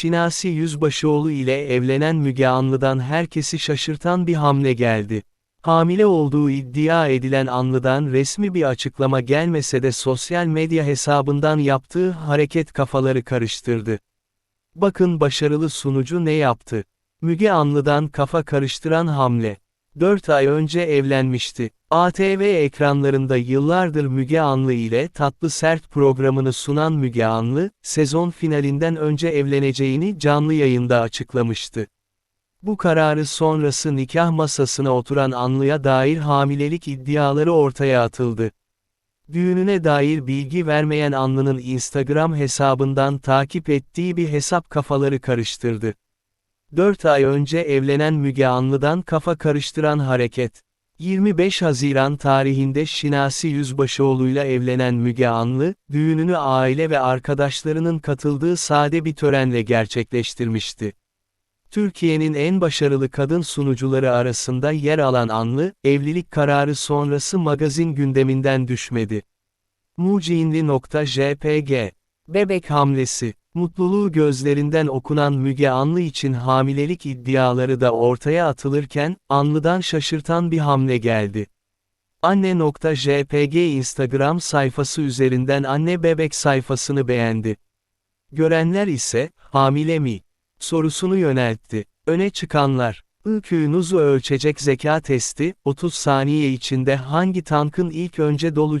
Şinasi Yüzbaşıoğlu ile evlenen Müge Anlı'dan herkesi şaşırtan bir hamle geldi. Hamile olduğu iddia edilen Anlı'dan resmi bir açıklama gelmese de sosyal medya hesabından yaptığı hareket kafaları karıştırdı. Bakın başarılı sunucu ne yaptı? Müge Anlı'dan kafa karıştıran hamle. 4 ay önce evlenmişti. ATV ekranlarında yıllardır Müge Anlı ile Tatlı Sert programını sunan Müge Anlı, sezon finalinden önce evleneceğini canlı yayında açıklamıştı. Bu kararı sonrası nikah masasına oturan Anlı'ya dair hamilelik iddiaları ortaya atıldı. Düğününe dair bilgi vermeyen Anlı'nın Instagram hesabından takip ettiği bir hesap kafaları karıştırdı. 4 ay önce evlenen Müge Anlı'dan kafa karıştıran hareket. 25 Haziran tarihinde Şinasi Yüzbaşıoğlu'yla evlenen Müge Anlı, düğününü aile ve arkadaşlarının katıldığı sade bir törenle gerçekleştirmişti. Türkiye'nin en başarılı kadın sunucuları arasında yer alan Anlı, evlilik kararı sonrası magazin gündeminden düşmedi. Mucinli.jpg Bebek hamlesi Mutluluğu gözlerinden okunan Müge Anlı için hamilelik iddiaları da ortaya atılırken, Anlı'dan şaşırtan bir hamle geldi. Anne.jpg Instagram sayfası üzerinden anne bebek sayfasını beğendi. Görenler ise, hamile mi? sorusunu yöneltti. Öne çıkanlar, IQ'nuzu ölçecek zeka testi, 30 saniye içinde hangi tankın ilk önce dolu